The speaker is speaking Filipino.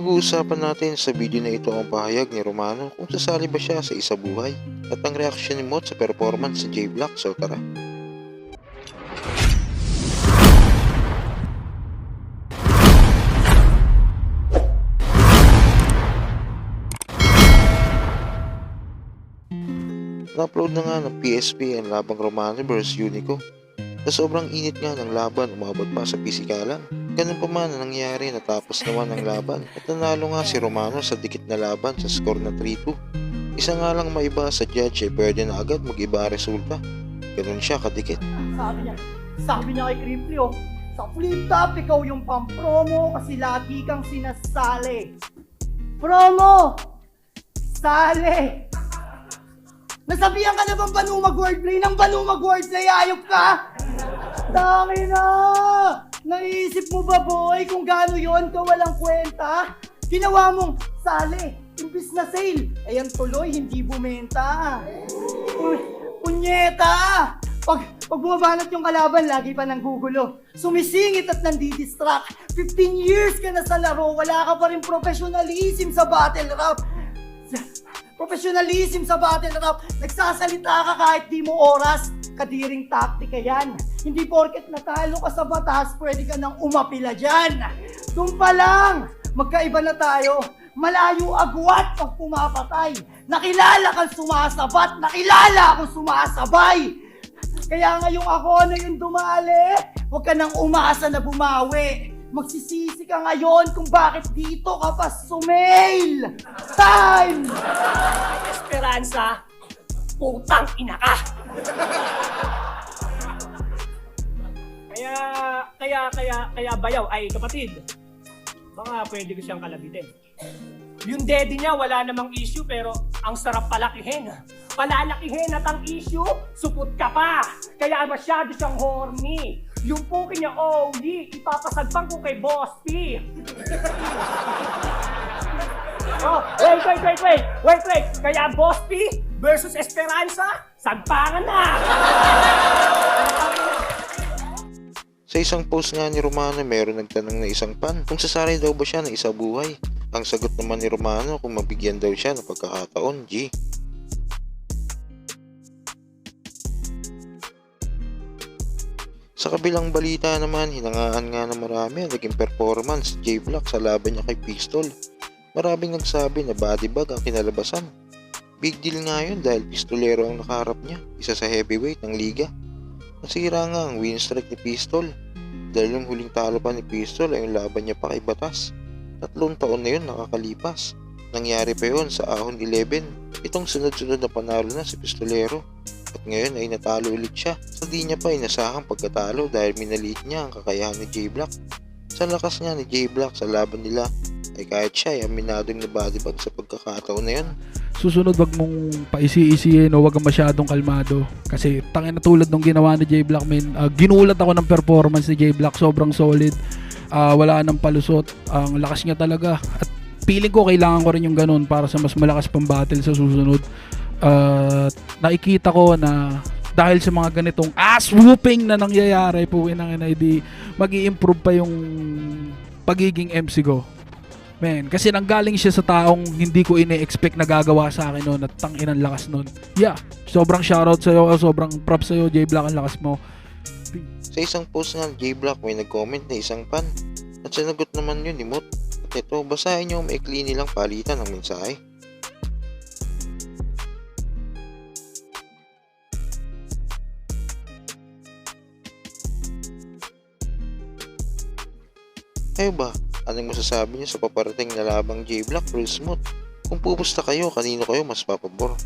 Pag-uusapan natin sa video na ito ang pahayag ni Romano kung sasali ba siya sa isa buhay at ang reaksyon ni Mot sa performance sa J-Block so tara. Na-upload na nga ng PSP ang labang Romano vs Unico. Sa sobrang init nga ng laban, umabot pa sa pisikalan. Ganun pa man ang nangyari natapos naman ang laban at nanalo nga si Romano sa dikit na laban sa score na 3-2. Isa nga lang maiba sa judge ay pwede na agad mag-iba resulta. Ganun siya kadikit. Sabi niya, sabi niya kay Crimply, oh, sa flip ikaw yung pang-promo kasi lagi kang sinasali. Promo! Sali! Nasabihan ka na bang banumag wordplay ng banumag wordplay? Ayop ka! Dami na! Naisip mo ba, boy, kung gaano yon ka walang kwenta? Ginawa mong sali, imbis na sale. Ayan tuloy, hindi bumenta. Uy, punyeta! Pag, pag bumabanat yung kalaban, lagi pa nang gugulo. Sumisingit at nandidistract. 15 years ka na sa laro, wala ka pa rin professionalism sa battle rap. Professionalism sa battle rap. Nagsasalita ka kahit di mo oras. Kadiring taktika yan. Hindi porket natalo ka sa batas, pwede ka nang umapila dyan. Doon pa lang, magkaiba na tayo. Malayo agwat pag pumapatay. Nakilala kang sumasabat, nakilala akong sumasabay. Kaya ngayong ako na yung dumali, huwag ka nang umasa na bumawi. Magsisisi ka ngayon kung bakit dito ka pa sumail. Time! Esperanza, putang ina ka! Kaya, kaya, kaya, kaya bayaw, ay kapatid, baka pwede ko siyang kalabitin. Yung daddy niya, wala namang issue, pero ang sarap palakihin. Palalakihin at ang issue, supot ka pa. Kaya masyado siyang horny. Yung puki niya, oh, ipapasagpang ko kay Boss P. Oh, wait, wait, wait, wait, wait, wait. Kaya Boss P versus Esperanza, sagpangan na! Sa isang post nga ni Romano, meron nagtanong na isang pan kung sasali daw ba siya ng isa buhay. Ang sagot naman ni Romano kung mabigyan daw siya ng pagkakataon, G. Sa kabilang balita naman, hinangaan nga na marami ang naging performance J-Block sa laban niya kay Pistol. Maraming nagsabi na body bag ang kinalabasan. Big deal nga yun dahil pistolero ang nakaharap niya, isa sa heavyweight ng liga. Nasira nga ang win streak ni Pistol dahil yung huling talo pa ni Pistol ay yung laban niya pa kay Batas. Tatlong taon na yun nakakalipas. Nangyari pa yun sa Ahon 11. Itong sunod-sunod na panalo na si Pistolero. At ngayon ay natalo ulit siya. Sa di niya pa inasahang pagkatalo dahil minaliit niya ang kakayahan ni J-Block. Sa lakas nga ni J-Block sa laban nila ay kahit siya ay aminadong na bodybag sa pagkakataon na yun. susunod wag mong paisi-isihin o wag kang masyadong kalmado. Kasi tangin na tulad nung ginawa ni J Black men uh, ginulat ako ng performance ni J Black. Sobrang solid. Ah, wala nang palusot. Ang lakas niya talaga. At feeling ko kailangan ko rin yung ganun para sa mas malakas pang battle sa susunod. At nakikita ko na dahil sa mga ganitong ass whooping na nangyayari po ng NID mag improve pa yung pagiging MC ko Men, kasi nanggaling siya sa taong hindi ko ine-expect na gagawa sa akin noon at tanginan lakas noon. Yeah, sobrang shoutout sa'yo, sobrang props sa'yo, J Black, ang lakas mo. Sa isang post nga ng J-Block may nag-comment na isang pan at sinagot naman yun ni Mot. At ito, basahin niyo ang maikli nilang palitan ng mensahe. Kayo ba? Anong masasabi niyo sa paparating na labang J-Block versus Mot? Kung pupusta kayo, kanino kayo mas papabor?